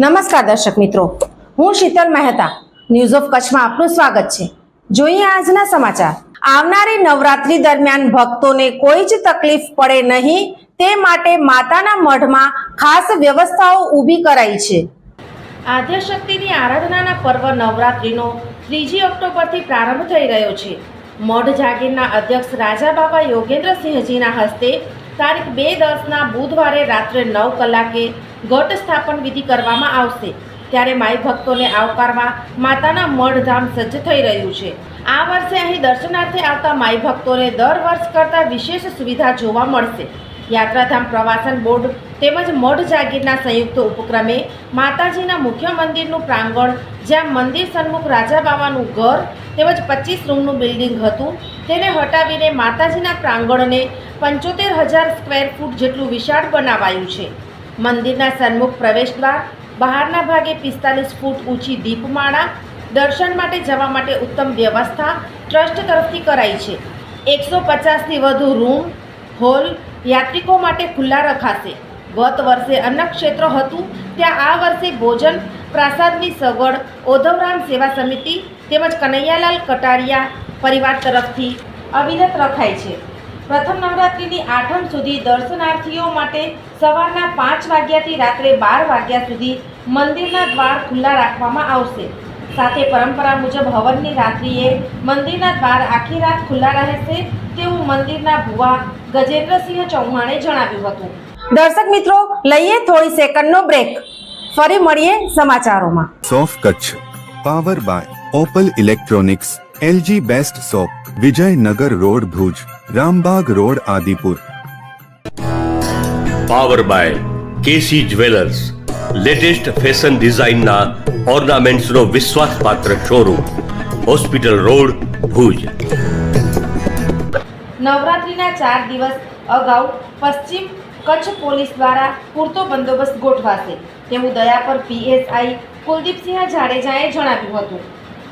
નમસ્કાર દર્શક મિત્રો, હું શીતલ મહેતા. ન્યૂઝ ઓફ કચ્છમાં આપનું સ્વાગત છે. જોઈએ આજના સમાચાર. આવનારી નવરાત્રી દરમિયાન ભક્તોને કોઈ જ તકલીફ પડે નહીં, તે માટે માતાના મઢમાં ખાસ વ્યવસ્થાઓ ઊભી કરાઈ છે. આદ્યશક્તિની આરાધનાના પર્વ નવરાત્રિનો ત્રીજી ઓક્ટોબરથી પ્રારંભ થઈ રહ્યો છે. મઢ જાગીરના અધ્યક્ષ રાજા બાબા યોગેન્દ્રસિંહજીના હસ્તે તારીખ બે દસના બુધવારે રાત્રે નવ કલાકે ઘટ સ્થાપન વિધિ કરવામાં આવશે. ત્યારે માઈ ભક્તોને આવકારવા માતાના મઢધામ સજ્જ થઈ રહ્યું છે. આ વર્ષે અહીં દર્શનાર્થે આવતા માઈ ભક્તોને દર વર્ષ કરતાં વિશેષ સુવિધા જોવા મળશે. યાત્રાધામ પ્રવાસન બોર્ડ તેમજ મઢ જાગીરના સંયુક્ત ઉપક્રમે માતાજીના મુખ્ય મંદિરનું પ્રાંગણ, જ્યાં મંદિર સન્મુખ રાજા બાવાનું ઘર તેમજ પચીસ રૂમનું બિલ્ડિંગ હતું. તેને હટાવીને માતાજીના પ્રાંગણને પંચોતેર હજાર સ્ક્વેર ફૂટ જેટલું વિશાળ બનાવાયું છે. મંદિરના સન્મુખ પ્રવેશદ્વાર બહારના ભાગે પિસ્તાલીસ ફૂટ ઊંચી દીપમાળા, દર્શન માટે જવા માટે ઉત્તમ વ્યવસ્થા ટ્રસ્ટ તરફથી કરાઈ છે. એકસો પચાસથી વધુ રૂમ હોલ યાત્રિકો માટે ખુલ્લા રખાશે. ગત વર્ષે અન્નક્ષેત્ર હતું, ત્યાં આ વર્ષે ભોજન, પ્રસાદની સગવડ ઓધવરામ સેવા સમિતિ તેમજ કનૈયાલાલ કટારિયા પરિવાર તરફથી અવિરત રખાય છે. પ્રથમ નવરાત્રિની આઠમ સુધી દર્શનાર્થીઓ માટે સવારના પાંચ વાગ્યાથી રાત્રે બાર વાગ્યા સુધી મંદિરના દ્વાર ખુલ્લા રાખવામાં આવશે. સાથે પરંપરા મુજબ હવનની રાત્રિએ મંદિરના દ્વાર આખી રાત ખુલ્લા રહેશે તેવું મંદિરના ભુવા ગજેન્દ્રસિંહ ચૌહાણે જણાવ્યું હતું. દર્શક મિત્રો લઈએ થોડી સેકન્ડનો બ્રેક ફરી મળીએ સમાચારોમાં. સોફ Kutch power by Opal electronics LG best shop Vijaynagar road Bhuj Rambagh road Adipur. Power by KC jewellers latest fashion ડિઝાઇનના ઓર્નામેન્ટ્સનો વિશ્વાસપાત્ર શોરૂમ હોસ્પિટલ રોડ ભુજ. નવરાત્રિના ચાર દિવસ અગાઉ પશ્ચિમ કચ્છ પોલીસ દ્વારા પૂરતો બંદોબસ્ત ગોઠવાશે. તેવું દયાપર પીએસઆઈ કુલદીપસિંહ જાડેજાએ જણાવ્યું હતું.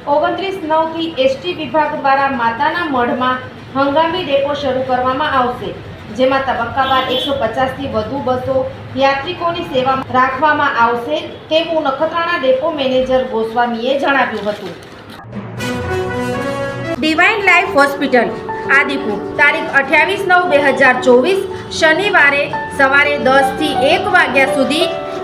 ઓગણત્રીસ નવથી એસટી વિભાગ દ્વારા માતાના મઢમાં હંગામી ડેપો શરૂ કરવામાં આવશે. જેમાં તબક્કાવાર એકસો પચાસથી વધુ બસો યાત્રિકોની સેવા રાખવામાં આવશે તેવું નખત્રાણા ડેપો મેનેજર ગોસ્વામીએ જણાવ્યું હતું. ડિવાઇન લાઈફ હોસ્પિટલ, આદિપુર, તારીખ અઠ્યાવીસ નવ બે હજાર ચોવીસ, શનિવારે સવારે દસથી એક વાગ્યા સુધી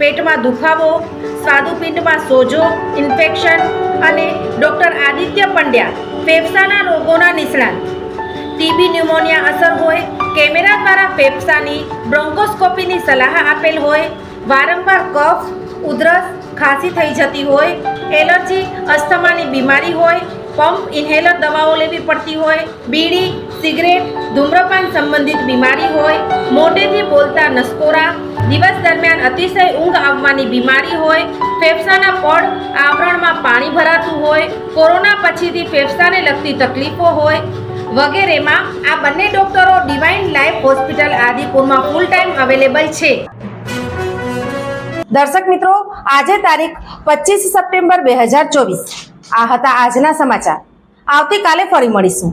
પેટમાં દુખાવો સ્વાદુપિંડમાં સોજો, ઇન્ફેક્શન અને ડૉક્ટર આદિત્ય પંડ્યા ફેફસાના રોગોના નિષ્ણાત. ટીબી ન્યુમોનિયા અસર હોય, કેમેરા દ્વારા ફેફસાની બ્રોન્કોસ્કોપીની સલાહ આપેલ હોય, વારંવાર કફ, ઉધરસ ખાંસી થઈ જતી હોય, એલર્જી, અસ્થમાની બીમારી હોય, પંપ ઇન્હેલર દવાઓ લેવી પડતી હોય, બીડી સિગરેટ, ધૂમ્રપાન સંબંધિત બીમારી હોય મોઢેથી બોલતા નસકોરા, દિવસ દરમિયાન અતિશય ઊંઘ આવવાની બીમારી હોય, ફેફસાના પડ, આવરણમાં પાણી ભરાતું હોય, કોરોના પછીથી ફેફસાને લગતી તકલીફો હોય, વગેરેમાં આ બંને ડોક્ટરો ડિવાઇન લાઈફ હોસ્પિટલ આદિપુરમાં ફૂલ ટાઈમ અવેલેબલ છે. દર્શક મિત્રો, આજે તારીખ પચીસ સપ્ટેમ્બર બે હજાર ચોવીસ. આ હતા આજના સમાચાર. આવતીકાલે ફરી મળીશું.